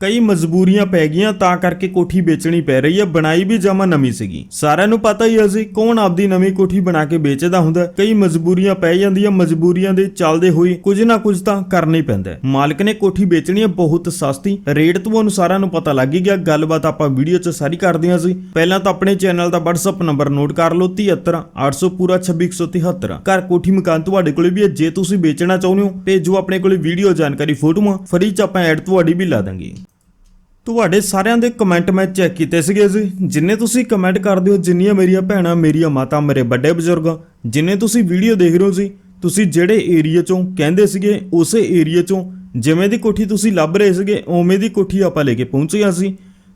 ਕਈ ਮਜਬੂਰੀਆਂ ਪੈ ਗਈਆਂ, ਤਾਂ ਕਰਕੇ ਕੋਠੀ ਵੇਚਣੀ ਪੈ ਰਹੀ ਹੈ। ਬਣਾਈ ਵੀ ਜਮਾ ਨਵੀਂ ਸੀਗੀ। ਸਾਰਿਆਂ ਨੂੰ ਪਤਾ ਹੀ ਹੈ ਜੀ, ਕੌਣ ਆਪਦੀ ਨਵੀਂ ਕੋਠੀ ਬਣਾ ਕੇ ਵੇਚਦਾ ਹੁੰਦਾ ਕਈ ਮਜਬੂਰੀਆਂ ਪੈ ਜਾਂਦੀਆਂ, ਮਜਬੂਰੀਆਂ ਦੇ ਚੱਲਦੇ ਹੋਏ ਕੁਝ ਨਾ ਕੁਝ ਤਾਂ ਕਰਨਾ ਹੀ ਪੈਂਦਾ ਮਾਲਕ ਨੇ ਕੋਠੀ ਵੇਚਣੀ ਹੈ, ਬਹੁਤ ਸਸਤੀ। ਰੇਟ ਤੁਹਾਨੂੰ ਸਾਰਿਆਂ ਨੂੰ ਪਤਾ ਲੱਗ ਹੀ ਗਿਆ। ਗੱਲਬਾਤ ਆਪਾਂ ਵੀਡੀਓ 'ਚ ਸਾਰੀ ਕਰਦੇ ਹਾਂ ਸੀ ਪਹਿਲਾਂ ਤਾਂ ਆਪਣੇ ਚੈਨਲ ਦਾ WhatsApp ਨੰਬਰ ਨੋਟ ਕਰ ਲਓ 73 800 ਪੂਰਾ 26173 ਘਰ ਕੋਠੀ ਮਕਾਨ ਤੁਹਾਡੇ ਕੋਲੇ ਵੀ ਹੈ, ਜੇ ਤੁਸੀਂ ਵੇਚਣਾ ਚਾਹੁੰਦੇ ਹੋ, ਭੇਜੋ ਆਪਣੇ ਕੋਲੇ ਵੀਡੀਓ ਜਾਣਕਾਰੀ ਫੋਟੋਆਂ। ਫਰੀ 'ਚ ਆਪਾਂ ਐਡ ਤੁਹਾਡੀ ਵੀ ਲਾ ਦਾਂਗੇ। ਤੁਹਾਡੇ ਸਾਰਿਆਂ ਦੇ ਕਮੈਂਟ ਮੈਂ ਚੈੱਕ ਕੀਤੇ ਸੀਗੇ ਜੀ। ਜਿੰਨੇ ਤੁਸੀਂ ਕਮੈਂਟ ਕਰਦੇ ਹੋ, ਜਿੰਨੀਆਂ ਮੇਰੀਆਂ ਭੈਣਾਂ, ਮੇਰੀਆਂ ਮਾਤਾ, ਮੇਰੇ ਵੱਡੇ ਬਜ਼ੁਰਗ, ਜਿੰਨੇ ਤੁਸੀਂ ਵੀਡੀਓ ਦੇਖ ਰਹੇ ਹੋ ਜੀ, ਤੁਸੀਂ ਜਿਹੜੇ ਏਰੀਆ ਚੋਂ ਕਹਿੰਦੇ ਸੀਗੇ, ਉਸੇ ਏਰੀਆ ਚੋਂ ਜਿਵੇਂ ਦੀ ਕੋਠੀ ਤੁਸੀਂ ਲੱਭ ਰਹੇ ਸੀਗੇ, ਉਵੇਂ ਦੀ ਕੋਠੀ ਆਪਾਂ ਲੈ ਕੇ ਪਹੁੰਚੇ ਹਾਂ ਸੀ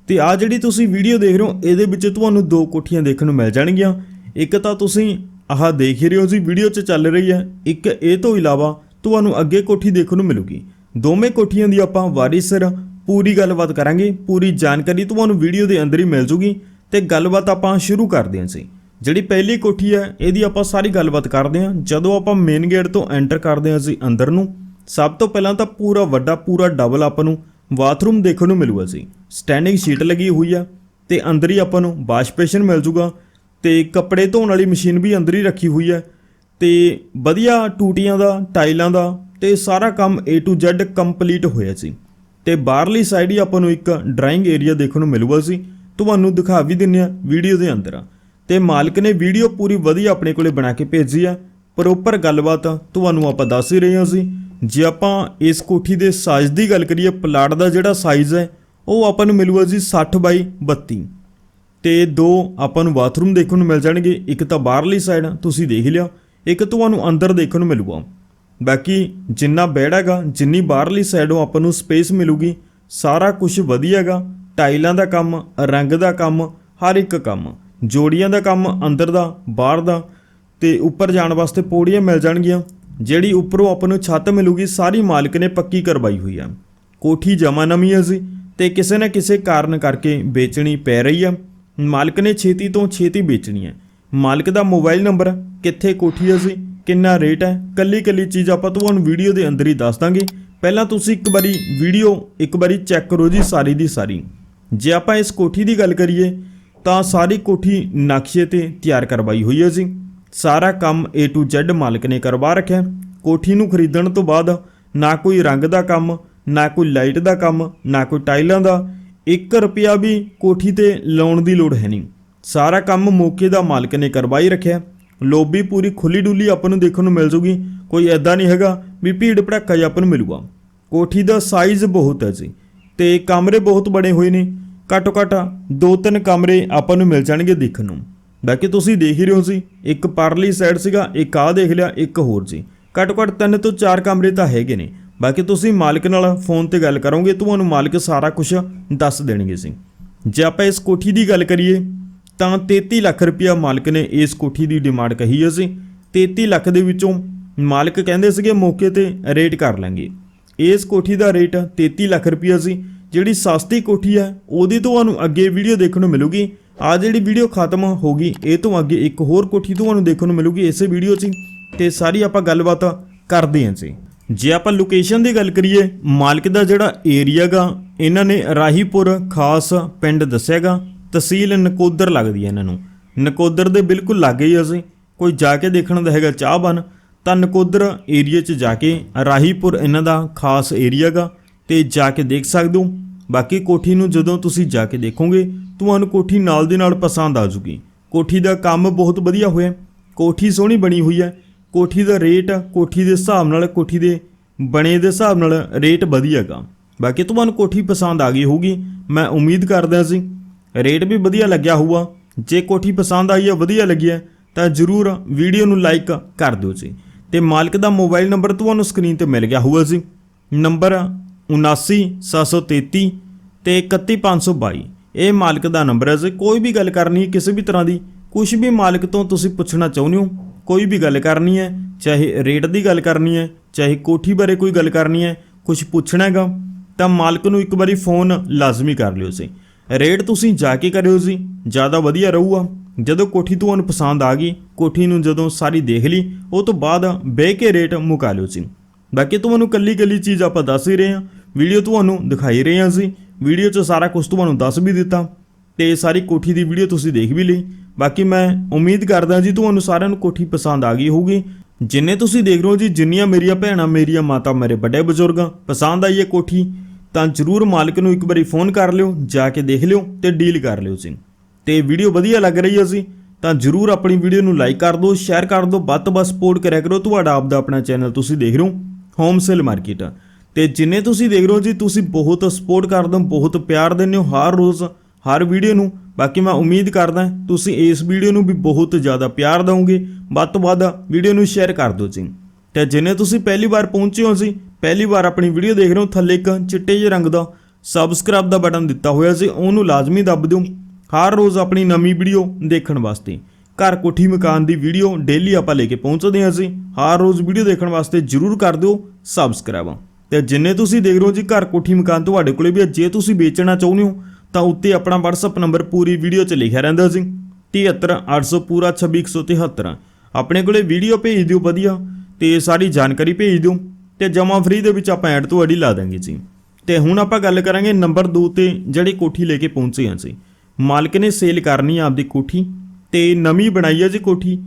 ਤੇ ਆ ਜਿਹੜੀ ਤੁਸੀਂ ਵੀਡੀਓ ਦੇਖ ਰਹੇ ਹੋ, ਇਹਦੇ ਵਿੱਚ ਤੁਹਾਨੂੰ ਦੋ ਕੋਠੀਆਂ ਦੇਖਣ ਨੂੰ ਮਿਲ ਜਾਣਗੀਆਂ। ਇੱਕ ਤਾਂ ਤੁਸੀਂ ਆਹ ਦੇਖ ਹੀ ਰਹੇ ਹੋ ਜੀ ਵੀਡੀਓ 'ਚ ਚੱਲ ਰਹੀ ਹੈ। ਇੱਕ ਇਹ ਤੋਂ ਇਲਾਵਾ ਤੁਹਾਨੂੰ ਅੱਗੇ ਕੋਠੀ ਦੇਖਣ ਨੂੰ ਮਿਲੂਗੀ। ਦੋਵੇਂ ਕੋਠੀਆਂ ਦੀ ਆਪਾਂ ਵਾਰੀ ਸਿਰ ਪੂਰੀ ਗੱਲਬਾਤ ਕਰਾਂਗੇ, ਪੂਰੀ ਜਾਣਕਾਰੀ ਤੁਹਾਨੂੰ ਵੀਡੀਓ ਦੇ ਅੰਦਰ ਹੀ ਮਿਲ ਜੂਗੀ ਤੇ ਗੱਲਬਾਤ ਆਪਾਂ ਸ਼ੁਰੂ ਕਰਦੇ ਹਾਂ ਸੀ ਜਿਹੜੀ ਪਹਿਲੀ ਕੋਠੀ ਹੈ, ਇਹਦੀ ਆਪਾਂ ਸਾਰੀ ਗੱਲਬਾਤ ਕਰਦੇ ਹਾਂ। ਜਦੋਂ ਆਪਾਂ ਮੇਨ ਗੇਟ ਤੋਂ ਐਂਟਰ ਕਰਦੇ ਹਾਂ ਅਸੀਂ ਅੰਦਰ ਨੂੰ, ਸਭ ਤੋਂ ਪਹਿਲਾਂ ਤਾਂ ਪੂਰਾ ਵੱਡਾ, ਪੂਰਾ ਡਬਲ ਆਪਾਂ ਨੂੰ ਬਾਥਰੂਮ ਦੇਖਣ ਨੂੰ ਮਿਲੂਗਾ ਸੀ ਸਟੈਂਡਿੰਗ ਸ਼ੀਟ ਲੱਗੀ ਹੋਈ ਆ ਤੇ ਅੰਦਰ ਹੀ ਆਪਾਂ ਨੂੰ ਵਾਸ਼ ਬੇਸਿਨ ਮਿਲ ਜੂਗਾ ਤੇ ਕੱਪੜੇ ਧੋਣ ਵਾਲੀ ਮਸ਼ੀਨ ਵੀ ਅੰਦਰ ਹੀ ਰੱਖੀ ਹੋਈ ਹੈ ਤੇ ਵਧੀਆ ਟੂਟੀਆਂ ਦਾ, ਟਾਈਲਾਂ ਦਾ ਤੇ ਸਾਰਾ ਕੰਮ A to Z ਕੰਪਲੀਟ ਹੋਇਆ ਸੀ ਤੇ ਬਾਹਰਲੀ ਸਾਈਡ ਹੀ ਆਪਾਂ ਨੂੰ ਇੱਕ ਡਰਾਇੰਗ ਏਰੀਆ ਦੇਖਣ ਨੂੰ ਮਿਲੂਗਾ ਸੀ ਤੁਹਾਨੂੰ ਦਿਖਾ ਵੀ ਦਿੰਨੇ ਆ ਵੀਡੀਓ ਦੇ ਅੰਦਰ। ਤੇ ਮਾਲਕ ਨੇ ਵੀਡੀਓ ਪੂਰੀ ਵਧੀਆ ਆਪਣੇ ਕੋਲੇ ਬਣਾ ਕੇ ਭੇਜੀ ਆ। ਪ੍ਰੋਪਰ ਗੱਲਬਾਤ ਤੁਹਾਨੂੰ ਆਪਾਂ ਦੱਸ ਹੀ ਰਹੇ ਹਾਂ ਸੀ ਜੇ ਆਪਾਂ ਇਸ ਕੋਠੀ ਦੇ ਸਾਈਜ਼ ਦੀ ਗੱਲ ਕਰੀਏ ਪਲਾਟ ਦਾ ਜਿਹੜਾ ਸਾਈਜ਼ ਹੈ, ਉਹ ਆਪਾਂ ਨੂੰ ਮਿਲੂਗਾ ਜੀ 60 ਬਾਈ 32 ਤੇ ਦੋ ਆਪਾਂ ਨੂੰ ਬਾਥਰੂਮ ਦੇਖਣ ਨੂੰ ਮਿਲ ਜਾਣਗੇ। ਇੱਕ ਤਾਂ ਬਾਹਰਲੀ ਸਾਈਡ ਤੁਸੀਂ ਦੇਖ ਲਿਆ। ਇੱਕ ਤੁਹਾਨੂੰ ਅੰਦਰ ਦੇਖਣ ਨੂੰ ਮਿਲੂਗਾ। ਬਾਕੀ ਜਿੰਨਾ ਬੈਡ ਹੈਗਾ, ਜਿੰਨੀ ਬਾਹਰਲੀ ਸਾਈਡੋਂ ਆਪਾਂ ਨੂੰ ਸਪੇਸ ਮਿਲੂਗੀ, ਸਾਰਾ ਕੁਝ ਵਧੀਆ ਹੈਗਾ। ਟਾਈਲਾਂ ਦਾ ਕੰਮ, ਰੰਗ ਦਾ ਕੰਮ, ਹਰ ਇੱਕ ਕੰਮ। ਜੋੜੀਆਂ ਦਾ ਕੰਮ ਅੰਦਰ ਦਾ, ਬਾਹਰ ਦਾ। ਤੇ ਉੱਪਰ ਜਾਣ ਵਾਸਤੇ ਪੌੜੀਆਂ ਮਿਲ ਜਾਣਗੀਆਂ, ਜਿਹੜੀ ਉੱਪਰੋਂ ਆਪਾਂ ਨੂੰ ਛੱਤ ਮਿਲੂਗੀ, ਸਾਰੀ ਮਾਲਕ ਨੇ ਪੱਕੀ ਕਰਵਾਈ ਹੋਈ ਆ। ਕੋਠੀ ਜਮਾ ਨਵੀਂ ਹੈ ਸੀ ਤੇ ਕਿਸੇ ਨਾ ਕਿਸੇ ਕਾਰਨ ਕਰਕੇ ਵੇਚਣੀ ਪੈ ਰਹੀ ਆ। ਮਾਲਕ ਨੇ ਛੇਤੀ ਤੋਂ ਛੇਤੀ ਵੇਚਣੀ ਹੈ ਮਾਲਕ ਦਾ ਮੋਬਾਈਲ ਨੰਬਰ ਕਿੱਥੇ ਕੋਠੀ ਹੈ ਸੀ ਕਿੰਨਾ ਰੇਟ ਹੈ, ਕੱਲੀ ਕੱਲੀ ਚੀਜ਼ ਆਪਾਂ ਤੁਹਾਨੂੰ ਵੀਡੀਓ ਦੇ ਅੰਦਰ ਹੀ ਦੱਸ ਦਾਂਗੇ। ਪਹਿਲਾਂ ਤੁਸੀਂ ਇੱਕ ਵਾਰੀ ਵੀਡੀਓ ਇੱਕ ਵਾਰੀ ਚੈੱਕ ਕਰੋ ਜੀ ਸਾਰੀ ਦੀ ਸਾਰੀ। ਜੇ ਆਪਾਂ ਇਸ ਕੋਠੀ ਦੀ ਗੱਲ ਕਰੀਏ, ਤਾਂ ਸਾਰੀ ਕੋਠੀ ਨਕਸ਼ੇ ਤੇ ਤਿਆਰ ਕਰਵਾਈ ਹੋਈ ਹੈ ਜੀ। ਸਾਰਾ ਕੰਮ A to Z ਮਾਲਕ ਨੇ ਕਰਵਾ ਰੱਖਿਆ। ਕੋਠੀ ਨੂੰ ਖਰੀਦਣ ਤੋਂ ਬਾਅਦ ਨਾ ਕੋਈ ਰੰਗ ਦਾ ਕੰਮ, ਨਾ ਕੋਈ ਲਾਈਟ ਦਾ ਕੰਮ, ਨਾ ਕੋਈ ਟਾਈਲਾਂ ਦਾ 1 ਰੁਪਿਆ ਵੀ ਕੋਠੀ ਤੇ ਲਾਉਣ ਦੀ ਲੋੜ ਹੈ ਨਹੀਂ। ਸਾਰਾ ਕੰਮ ਮੌਕੇ ਦਾ ਮਾਲਕ ਨੇ ਕਰਵਾਈ ਰੱਖਿਆ। ਲੋਬੀ ਪੂਰੀ ਖੁੱਲੀ ਡੁੱਲੀ ਆਪਾਂ ਨੂੰ ਦੇਖਣ ਨੂੰ ਮਿਲ ਜੂਗੀ। ਕੋਈ ਐਦਾਂ ਨਹੀਂ ਹੈਗਾ ਵੀ ਭੀੜ ਭੜੱਕਾ ਜਿਹਾ ਆਪਾਂ ਨੂੰ ਮਿਲੂਗਾ। ਕੋਠੀ ਦਾ ਸਾਈਜ਼ ਬਹੁਤ ਹੈ ਜੀ। ਤੇ ਕਮਰੇ ਬਹੁਤ ਬੜੇ ਹੋਏ ਨੇ। ਘੱਟੋ ਘੱਟ ਦੋ ਤਿੰਨ ਕਮਰੇ ਆਪਾਂ ਨੂੰ ਮਿਲ ਜਾਣਗੇ ਦੇਖਣ ਨੂੰ। ਬਾਕੀ ਤੁਸੀਂ ਦੇਖ ਹੀ ਰਹੇ ਹੋ ਸੀ ਇੱਕ ਪਰਲੀ ਸਾਈਡ ਸੀਗਾ, ਇੱਕ ਆਹ ਦੇਖ ਲਿਆ, ਇੱਕ ਹੋਰ ਜੀ। ਘੱਟੋ ਘੱਟ ਤਿੰਨ ਤੋਂ ਚਾਰ ਕਮਰੇ ਤਾਂ ਹੈਗੇ ਨੇ। ਬਾਕੀ ਤੁਸੀਂ ਮਾਲਕ ਨਾਲ ਫੋਨ ਤੇ ਗੱਲ ਕਰੋਗੇ, ਤੁਹਾਨੂੰ ਮਾਲਕ ਸਾਰਾ ਕੁਝ ਦੱਸ ਦੇਣਗੇ ਸੀ ਜੇ ਆਪਾਂ ਇਸ ਕੋਠੀ ਦੀ ਗੱਲ ਕਰੀਏ ਤਾਂ 33 ਲੱਖ ਰੁਪਇਆ ਮਾਲਕ ਨੇ ਇਸ ਕੋਠੀ ਦੀ ਡਿਮਾਂਡ ਕਹੀ ਹੈ ਸੀ। 33 ਲੱਖ ਦੇ ਵਿੱਚੋਂ ਮਾਲਕ ਕਹਿੰਦੇ ਸੀਗੇ ਮੌਕੇ ਤੇ ਰੇਟ ਕਰ ਲਾਂਗੇ ਇਸ ਕੋਠੀ ਦਾ ਰੇਟ 33 ਲੱਖ ਰੁਪਇਆ ਸੀ। ਜਿਹੜੀ ਸਸਤੀ ਕੋਠੀ ਹੈ, ਉਹਦੀ ਤੁਹਾਨੂੰ ਅੱਗੇ ਵੀਡੀਓ ਦੇਖਣ ਨੂੰ ਮਿਲੂਗੀ। ਆ ਜਿਹੜੀ ਵੀਡੀਓ ਖਤਮ ਹੋ ਗਈ, ਇਹ ਤੋਂ ਅੱਗੇ ਇੱਕ ਹੋਰ ਕੋਠੀ ਤੁਹਾਨੂੰ ਦੇਖਣ ਨੂੰ ਮਿਲੂਗੀ, ਇਸੇ ਵੀਡੀਓ 'ਚ ਹੀ। ਤੇ ਸਾਰੀ ਆਪਾਂ ਗੱਲਬਾਤ ਕਰਦੇ ਹਾਂ ਜੀ। ਜੇ ਆਪਾਂ ਲੋਕੇਸ਼ਨ ਦੀ ਗੱਲ ਕਰੀਏ, ਮਾਲਕ ਦਾ ਜਿਹੜਾ ਏਰੀਆ ਗਾ, ਇਹਨਾਂ ਨੇ ਰਾਹੀਪੁਰ ਖਾਸ ਪਿੰਡ ਦੱਸਿਆਗਾ। ਤਹਿਸੀਲ ਨਕੋਦਰ ਲੱਗਦੀ ਹੈ ਇਹਨਾਂ ਨੂੰ। ਨਕੋਦਰ ਦੇ ਬਿਲਕੁਲ ਲਾਗੇ ਹੀ ਅਸੀਂ। ਕੋਈ ਜਾ ਕੇ ਦੇਖਣ ਦਾ ਹੈਗਾ ਚਾਹਬਨ ਤਾਂ ਨਕੋਦਰ ਏਰੀਆ 'ਚ ਜਾ ਕੇ ਰਾਹੀਪੁਰ ਇਹਨਾਂ ਦਾ ਖਾਸ ਏਰੀਆ ਗਾ, ਤੇ ਜਾ ਕੇ ਦੇਖ ਸਕਦੇ ਹੋ। ਬਾਕੀ ਕੋਠੀ ਨੂੰ ਜਦੋਂ ਤੁਸੀਂ ਜਾ ਕੇ ਦੇਖੋਗੇ, ਤੁਹਾਨੂੰ ਕੋਠੀ ਨਾਲ ਦੀ ਨਾਲ ਪਸੰਦ ਆ ਜੂਗੀ। ਕੋਠੀ ਦਾ ਕੰਮ ਬਹੁਤ ਵਧੀਆ ਹੋਇਆ। ਕੋਠੀ ਸੋਹਣੀ ਬਣੀ ਹੋਈ ਹੈ। ਕੋਠੀ ਦਾ ਰੇਟ, ਕੋਠੀ ਦੇ ਹਿਸਾਬ ਨਾਲ, ਕੋਠੀ ਦੇ ਬਣੇ ਦੇ ਹਿਸਾਬ ਨਾਲ ਰੇਟ ਵਧੀਆਗਾ ਬਾਕੀ ਤੁਹਾਨੂੰ ਕੋਠੀ ਪਸੰਦ ਆ ਗਈ ਹੋਊਗੀ। ਮੈਂ ਉਮੀਦ ਕਰਦਾ ਸੀ ਰੇਟ ਵੀ ਵਧੀਆ ਲੱਗਿਆ ਹੋਊਗਾ। ਜੇ ਕੋਠੀ ਪਸੰਦ ਆਈ ਹੈ, ਵਧੀਆ ਲੱਗੀ ਹੈ, ਤਾਂ ਜਰੂਰ ਵੀਡੀਓ ਨੂੰ ਲਾਈਕ ਕਰ ਦਿਓ ਜੀ। ਤੇ ਮਾਲਕ ਦਾ ਮੋਬਾਈਲ ਨੰਬਰ ਤੁਹਾਨੂੰ ਸਕਰੀਨ ਤੇ ਮਿਲ ਗਿਆ ਹੋਊਗਾ ਜੀ। ਨੰਬਰ 79733 ਤੇ 31522 ਇਹ ਮਾਲਕ ਦਾ ਨੰਬਰ ਹੈ ਜੀ। ਕੋਈ ਵੀ ਗੱਲ ਕਰਨੀ ਹੈ ਕਿਸੇ ਵੀ ਤਰ੍ਹਾਂ ਦੀ ਕੁਝ ਵੀ ਮਾਲਕ ਤੋਂ ਤੁਸੀਂ ਪੁੱਛਣਾ ਚਾਹੁੰਦੇ ਹੋ, ਕੋਈ ਵੀ ਗੱਲ ਕਰਨੀ ਹੈ, ਚਾਹੇ ਰੇਟ ਦੀ ਗੱਲ ਕਰਨੀ ਹੈ, ਚਾਹੇ ਕੋਠੀ ਬਾਰੇ ਕੋਈ ਗੱਲ ਕਰਨੀ ਹੈ ਕੁਝ ਪੁੱਛਣਾ ਹੈਗਾ, ਤਾਂ ਮਾਲਕ ਨੂੰ ਇੱਕ ਵਾਰੀ ਫੋਨ ਲਾਜ਼ਮੀ ਕਰ ਲਿਓ ਸੀ ਰੇਟ ਤੁਸੀਂ ਜਾ ਕੇ ਕਰਿਓ ਜੀ। ਜ਼ਿਆਦਾ ਵਧੀਆ ਰਹੂਗਾ। ਜਦੋਂ ਕੋਠੀ ਤੁਹਾਨੂੰ ਪਸੰਦ ਆ ਗਈ, ਕੋਠੀ ਨੂੰ ਜਦੋਂ ਸਾਰੀ ਦੇਖ ਲਈ, ਉਹ ਤੋਂ ਬਾਅਦ ਬਹਿ ਕੇ ਰੇਟ ਮੁਕਾ ਲਿਓ ਜੀ। ਬਾਕੀ ਤੁਹਾਨੂੰ ਕੱਲੀ ਕੱਲੀ ਚੀਜ਼ ਆਪਾਂ ਦੱਸ ਹੀ ਰਹੇ ਹਾਂ। ਵੀਡੀਓ ਤੁਹਾਨੂੰ ਦਿਖਾਈ ਰਹੇ ਹਾਂ ਜੀ। ਵੀਡੀਓ 'ਚ ਸਾਰਾ ਕੁਝ ਤੁਹਾਨੂੰ ਦੱਸ ਵੀ ਦਿੱਤਾ। ਤੇ ਸਾਰੀ ਕੋਠੀ ਦੀ ਵੀਡੀਓ ਤੁਸੀਂ ਦੇਖ ਵੀ ਲਈ। ਬਾਕੀ ਮੈਂ ਉਮੀਦ ਕਰਦਾ ਜੀ ਤੁਹਾਨੂੰ ਸਾਰਿਆਂ ਨੂੰ ਕੋਠੀ ਪਸੰਦ ਆ ਗਈ ਹੋਊਗੀ। ਜਿੰਨੇ ਤੁਸੀਂ ਦੇਖ ਰਹੇ ਹੋ ਜੀ, ਜਿੰਨੀਆਂ ਮੇਰੀਆਂ ਭੈਣਾਂ, ਮੇਰੀਆਂ ਮਾਤਾ, ਮੇਰੇ ਵੱਡੇ ਬਜ਼ੁਰਗਾਂ, ਪਸੰਦ ਆਈ ਹੈ ਕੋਠੀ ਤਾਂ ਜਰੂਰ ਮਾਲਕ ਨੂੰ ਇੱਕ ਵਾਰੀ ਫੋਨ ਕਰ ਲਿਓ, ਜਾ ਕੇ ਦੇਖ ਲਿਓ ਤੇ ਡੀਲ ਕਰ ਲਿਓ ਜੀ। ਤੇ ਵੀਡੀਓ ਵਧੀਆ ਲੱਗ ਰਹੀ ਹੈ ਜੀ, ਤਾਂ ਜਰੂਰ ਆਪਣੀ ਵੀਡੀਓ ਨੂੰ ਲਾਈਕ ਕਰ ਦਿਓ, ਸ਼ੇਅਰ ਕਰ ਦਿਓ, ਵੱਧ ਤੋਂ ਵੱਧ ਸਪੋਰਟ ਕਰਿਆ ਕਰੋ। ਤੁਹਾਡਾ ਆਪਦਾ ਆਪਣਾ ਚੈਨਲ ਤੁਸੀਂ ਦੇਖ ਰਹੇ ਹੋ ਹੋਮ ਸੇਲ ਮਾਰਕੀਟ ਤੇ ਜਿੰਨੇ ਤੁਸੀਂ ਦੇਖ ਰਹੇ ਹੋ ਜੀ, ਤੁਸੀਂ ਬਹੁਤ ਸਪੋਰਟ ਕਰਦੇ ਹੋ ਬਹੁਤ ਪਿਆਰ ਦਿੰਦੇ ਹੋ ਹਰ ਰੋਜ਼, ਹਰ ਵੀਡੀਓ ਨੂੰ। ਬਾਕੀ ਮੈਂ ਉਮੀਦ ਕਰਦਾ, ਤੁਸੀਂ ਇਸ ਵੀਡੀਓ ਨੂੰ ਵੀ ਬਹੁਤ ਜ਼ਿਆਦਾ ਪਿਆਰ ਦਿਓਗੇ, ਵੱਧ ਤੋਂ ਵੱਧ ਵੀਡੀਓ ਨੂੰ ਸ਼ੇਅਰ ਕਰ ਦਿਓ ਜੀ। ਤੇ ਜਿੰਨੇ ਤੁਸੀਂ ਪਹਿਲੀ ਵਾਰ ਪਹੁੰਚੇ ਹੋ ਸੀ ਪਹਿਲੀ ਵਾਰ ਆਪਣੀ ਵੀਡੀਓ ਦੇਖ ਰਹੇ ਹੋ, ਥੱਲੇ ਇੱਕ ਚਿੱਟੇ ਜਿਹੇ ਰੰਗ ਦਾ ਸਬਸਕ੍ਰਾਈਬ ਦਾ ਬਟਨ ਦਿੱਤਾ ਹੋਇਆ ਸੀ, ਉਹਨੂੰ ਲਾਜ਼ਮੀ ਦੱਬ ਦਿਓ। ਹਰ ਰੋਜ਼ ਆਪਣੀ ਨਵੀਂ ਵੀਡੀਓ ਦੇਖਣ ਵਾਸਤੇ। ਘਰ ਕੋਠੀ ਮਕਾਨ ਦੀ ਵੀਡੀਓ ਡੇਲੀ ਆਪਾਂ ਲੈ ਕੇ ਪਹੁੰਚਦੇ ਹਾਂ ਅਸੀਂ। ਹਰ ਰੋਜ਼ ਵੀਡੀਓ ਦੇਖਣ ਵਾਸਤੇ ਜਰੂਰ ਕਰ ਦਿਓ ਸਬਸਕ੍ਰਾਈਬ ਤੇ ਜਿੰਨੇ ਤੁਸੀਂ ਦੇਖ ਰਹੇ ਹੋ ਜੀ, ਘਰ ਕੋਠੀ ਮਕਾਨ ਤੁਹਾਡੇ ਕੋਲੇ ਵੀ ਹੈ ਜੇ ਤੁਸੀਂ ਵੇਚਣਾ ਚਾਹੁੰਦੇ ਹੋ, ਤਾਂ ਉੱਤੇ ਆਪਣਾ WhatsApp ਨੰਬਰ ਪੂਰੀ ਵੀਡੀਓ 'ਚ ਲਿਖਿਆ ਰਹਿੰਦਾ ਸੀ। 73800 ਪੂਰਾ 26173 ਆਪਣੇ ਕੋਲੇ ਵੀਡੀਓ ਭੇਜ ਦਿਓ, ਵਧੀਆ। ਤੇ ਸਾਰੀ ਜਾਣਕਾਰੀ ਭੇਜ ਦਿਓ। ਤੇ ਜਮਾ ਫ੍ਰੀ ਦੇ ਵਿੱਚ ਆਪਾਂ ਐਡ ਤੁਹਾਡੀ ਲਾ ਦਾਂਗੇ ਜੀ। ਤੇ ਹੁਣ ਆਪਾਂ ਗੱਲ ਕਰਾਂਗੇ ਨੰਬਰ 2 ਤੇ ਜਿਹੜੀ ਕੋਠੀ ਲੈ ਕੇ ਪਹੁੰਚੇ ਹਾਂ ਜੀ। ਮਾਲਕ ਨੇ ਸੇਲ ਕਰਨੀ ਆ ਆਪਦੀ ਕੋਠੀ ਤੇ ਨਵੀਂ ਬਣਾਈ ਹੈ ਜੀ ਕੋਠੀ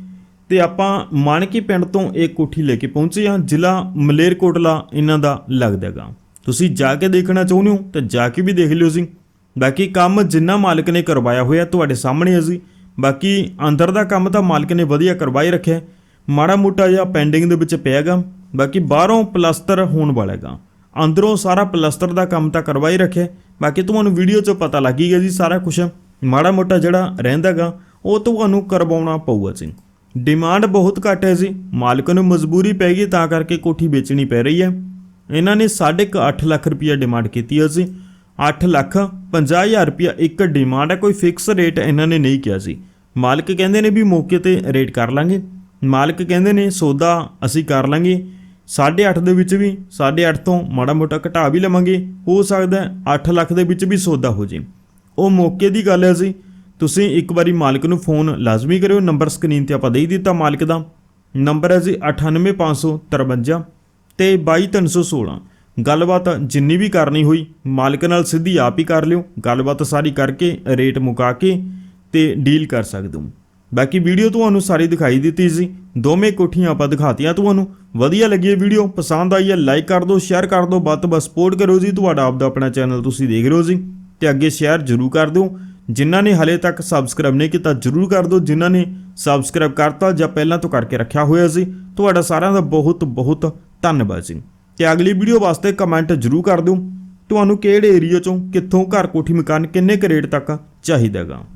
ਤੇ ਆਪਾਂ ਮਾਨਕੀ ਪਿੰਡ ਤੋਂ ਇਹ ਕੋਠੀ ਲੈ ਕੇ ਪਹੁੰਚੇ ਹਾਂ, ਜ਼ਿਲ੍ਹਾ ਮਲੇਰਕੋਟਲਾ ਇਹਨਾਂ ਦਾ ਲੱਗਦਾਗਾ ਤੁਸੀਂ ਜਾ ਕੇ ਦੇਖਣਾ ਚਾਹੁੰਦੇ ਹੋ ਤਾਂ ਜਾ ਕੇ ਵੀ ਦੇਖ ਲਿਓ ਜੀ। ਬਾਕੀ ਕੰਮ ਜਿੰਨਾ ਮਾਲਕ ਨੇ ਕਰਵਾਇਆ ਹੋਇਆ ਤੁਹਾਡੇ ਸਾਹਮਣੇ ਹੈ ਜੀ। ਬਾਕੀ ਅੰਦਰ ਦਾ ਕੰਮ ਤਾਂ ਮਾਲਕ ਨੇ ਵਧੀਆ ਕਰਵਾਈ ਰੱਖਿਆ। ਮਾੜਾ ਮੋਟਾ ਜਿਹਾ ਪੈਂਡਿੰਗ ਦੇ ਵਿੱਚ ਪਿਆਗਾ ਬਾਕੀ ਬਾਹਰੋਂ ਪਲਸਤਰ ਹੋਣ ਵਾਲਾ ਹੈਗਾ। ਅੰਦਰੋਂ ਸਾਰਾ ਪਲਸਤਰ ਦਾ ਕੰਮ ਤਾਂ ਕਰਵਾਈ ਰੱਖਿਆ। ਬਾਕੀ ਤੁਹਾਨੂੰ ਵੀਡੀਓ 'ਚ ਪਤਾ ਲੱਗ ਹੀ ਗਿਆ ਜੀ ਸਾਰਾ ਕੁਝ ਮਾੜਾ ਮੋਟਾ ਜਿਹੜਾ ਰਹਿੰਦਾਗਾ ਉਹ ਤੁਹਾਨੂੰ ਕਰਵਾਉਣਾ ਪਊਗਾ ਜੀ। ਡਿਮਾਂਡ ਬਹੁਤ ਘੱਟ ਹੈ ਜੀ। ਮਾਲਕ ਨੂੰ ਮਜਬੂਰੀ ਪੈ ਗਈ ਤਾਂ ਕਰਕੇ ਕੋਠੀ ਵੇਚਣੀ ਪੈ ਰਹੀ ਹੈ। ਇਹਨਾਂ ਨੇ 8.5 ਲੱਖ ਰੁਪਇਆ ਡਿਮਾਂਡ ਕੀਤੀ ਹੈ ਜੀ। 8 ਲੱਖ 50000 ਰੁਪਇਆ ਇੱਕ ਡਿਮਾਂਡ ਹੈ, ਕੋਈ ਫਿਕਸ ਰੇਟ ਇਹਨਾਂ ਨੇ ਨਹੀਂ ਕਿਹਾ ਸੀ ਮਾਲਕ ਕਹਿੰਦੇ ਨੇ ਵੀ ਮੌਕੇ ਤੇ ਰੇਟ ਕਰ ਲਾਂਗੇ। ਮਾਲਕ ਕਹਿੰਦੇ ਨੇ ਸੌਦਾ ਅਸੀਂ ਕਰ ਲਾਂਗੇ। 8.5 ਦੇ ਵਿੱਚ ਵੀ 8.5 ਤੋਂ ਮਾੜਾ ਮੋਟਾ ਘਟਾ ਵੀ ਲਵਾਂਗੇ, ਹੋ ਸਕਦਾ ਹੈ 8 ਲੱਖ ਦੇ ਵਿੱਚ ਵੀ ਸੌਦਾ ਹੋ ਜੇ। ਉਹ ਮੌਕੇ ਦੀ ਗੱਲ ਹੈ ਜੀ, ਤੁਸੀਂ ਇੱਕ ਵਾਰੀ ਮਾਲਕ ਨੂੰ ਫੋਨ ਲਾਜ਼ਮੀ ਕਰਿਓ, ਨੰਬਰ ਸਕਰੀਨ ਤੇ ਆਪਾਂ ਦੇ ਦਿੱਤਾ ਮਾਲਕ ਦਾ। ਨੰਬਰ ਹੈ ਜੀ 98553 ਤੇ 22316 ਗੱਲਬਾਤ ਜਿੰਨੀ ਵੀ ਕਰਨੀ ਹੋਈ, ਮਾਲਕ ਨਾਲ ਸਿੱਧੀ ਆਪ ਹੀ ਕਰ ਲਿਓ, ਗੱਲਬਾਤ ਸਾਰੀ ਕਰਕੇ, ਰੇਟ ਮੁਕਾ ਕੇ ਤੇ ਡੀਲ ਕਰ ਸਕਦੇ ਹੋ। ਬਾਕੀ ਵੀਡੀਓ ਤੁਹਾਨੂੰ ਸਾਰੀ ਦਿਖਾਈ ਦਿੱਤੀ ਸੀ ਦੋਵੇਂ ਕੋਠੀਆਂ ਆਪਾਂ ਦਿਖਾਤੀਆਂ ਤੁਹਾਨੂੰ ਵਧੀਆ ਲੱਗੀ ਇਹ ਵੀਡੀਓ, ਪਸੰਦ ਆਈ ਹੈ ਲਾਈਕ ਕਰ ਦਿਓ ਸ਼ੇਅਰ ਕਰ ਦਿਓ, ਵੱਧ ਤੋਂ ਵੱਧ ਸਪੋਰਟ ਕਰੋ ਜੀ। ਤੁਹਾਡਾ ਆਪਦਾ ਆਪਣਾ ਚੈਨਲ ਤੁਸੀਂ ਦੇਖ ਰਹੇ ਹੋ ਜੀ। ਤੇ ਅੱਗੇ ਸ਼ੇਅਰ ਜ਼ਰੂਰ ਕਰ ਦਿਓ। ਜਿਨ੍ਹਾਂ ਨੇ ਹਲੇ ਤੱਕ ਸਬਸਕ੍ਰਾਈਬ ਨਹੀਂ ਕੀਤਾ, ਜ਼ਰੂਰ ਕਰ ਦਿਓ। ਜਿਨ੍ਹਾਂ ਨੇ ਸਬਸਕ੍ਰਾਈਬ ਕਰਤਾ, ਜਾਂ ਪਹਿਲਾਂ ਤੋਂ ਕਰਕੇ ਰੱਖਿਆ ਹੋਇਆ ਸੀ, ਤੁਹਾਡਾ ਸਾਰਿਆਂ ਦਾ ਬਹੁਤ ਬਹੁਤ ਧੰਨਵਾਦ ਜੀ। ਤੇ ਅਗਲੀ ਵੀਡੀਓ ਵਾਸਤੇ ਕਮੈਂਟ ਜ਼ਰੂਰ ਕਰ ਦਿਓ। ਤੁਹਾਨੂੰ ਕਿਹੜੇ ਏਰੀਆ ਚੋਂ, ਕਿੱਥੋਂ ਘਰ ਕੋਠੀ ਮਕਾਨ ਕਿੰਨੇ ਕੁ ਰੇਟ ਤੱਕ ਚਾਹੀਦਾਗਾ